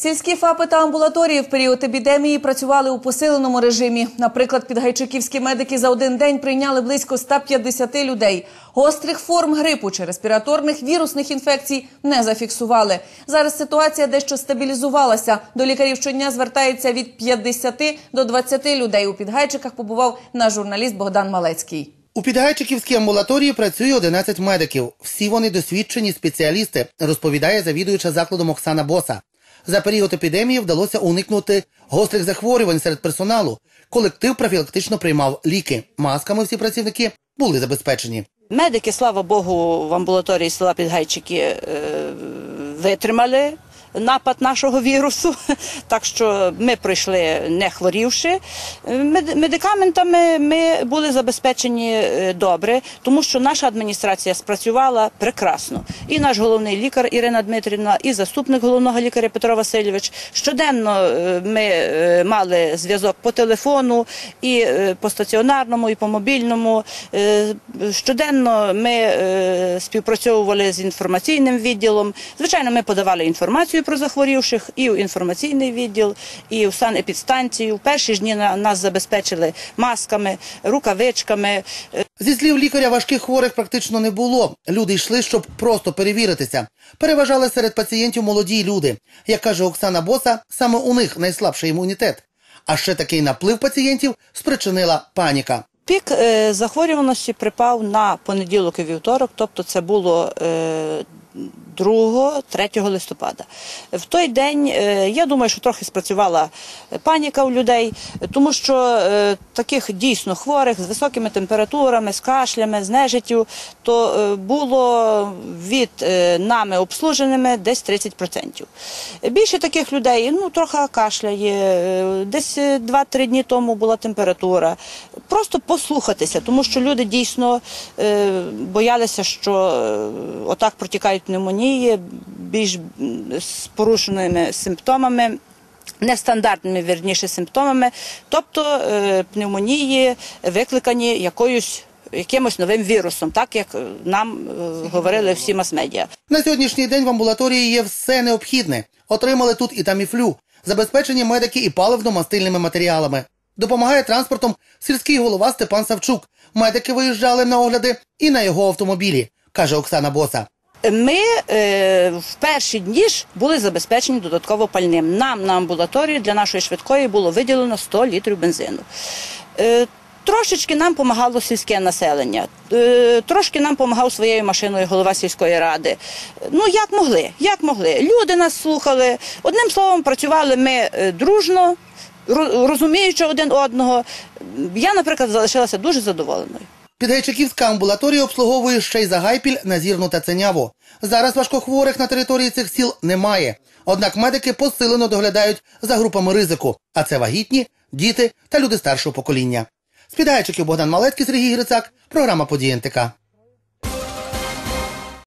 Сільські ФАПи та амбулаторії в період епідемії працювали у посиленому режимі. Наприклад, підгайчиківські медики за один день прийняли близько 150 людей. Гострих форм грипу чи респіраторних вірусних інфекцій не зафіксували. Зараз ситуація дещо стабілізувалася. До лікарів щодня звертається від 50 до 20 людей. У підгайчиках побував наш журналіст Богдан Малецький. У Підгайчиківській амбулаторії працює 11 медиків. Всі вони досвідчені спеціалісти, розповідає завідуюча закладом Оксана Боса. За період епідемії вдалося уникнути гострих захворювань серед персоналу. Колектив профілактично приймав ліки. Масками всі працівники були забезпечені. Медики, слава Богу, в амбулаторії села Підгайчики е, витримали напад нашого вірусу, так що ми пройшли не хворівши. Медикаментами ми були забезпечені е, добре, тому що наша адміністрація спрацювала прекрасно. І наш головний лікар Ірина Дмитрівна, і заступник головного лікаря Петро Васильович. Щоденно е, ми е, мали зв'язок по телефону, і по стаціонарному, і по мобільному. Щоденно ми співпрацьовували з інформаційним відділом. Звичайно, ми подавали інформацію про захворівших і в інформаційний відділ, і в санепідстанцію. В перші ж дні на- нас забезпечили масками, рукавичками. Е, Зі слів лікаря важких хворих практично не було. Люди йшли, щоб просто перевіритися. Переважали серед пацієнтів молоді люди. Як каже Оксана Боса, саме у них найслабший імунітет. А ще такий наплив пацієнтів спричинила паніка. Пік е, захворюваності припав на понеділок і вівторок, тобто це було е, 2-3 листопада. В той день е, я думаю, що трохи спрацювала паніка у людей, тому що е, таких дійсно хворих з високими температурами, з кашлями, з нежиттю, то е, було від нами обслуженими десь 30%. Більше таких людей ну, трохи кашляє, десь е, 2-3 дні тому була температура. Просто послухатися, тому що люди дійсно боялися, що отак протікають пневмонії, більш з порушеними симптомами. Нестандартними вірніше симптомами, тобто е, пневмонії викликані якоюсь якимось новим вірусом, так як е, нам е, говорили всі мас-медіа. На сьогоднішній день в амбулаторії є все необхідне. Отримали тут і таміфлю, забезпечені медики і паливно-мастильними матеріалами. Допомагає транспортом сільський голова Степан Савчук. Медики виїжджали на огляди і на його автомобілі, каже Оксана Боса. Ми е, в перші дні ж були забезпечені додатково пальним. Нам на амбулаторії для нашої швидкої було виділено 100 літрів бензину. Е, Трошечки нам допомагало сільське населення, Е, трошки нам допомагав своєю машиною голова сільської ради. Ну як могли, як могли. Люди нас слухали. Одним словом, працювали ми е, дружно, ро- розуміючи один одного. Я, наприклад, залишилася дуже задоволеною. Підгайчиківська амбулаторія обслуговує ще й Загайпіль, Назірну та Ценяву. Зараз важкохворих на території цих сіл немає. Однак медики посилено доглядають за групами ризику, а це вагітні, діти та люди старшого покоління. З Богдан Малецький, Сергій Грицак, програма «Події НТК».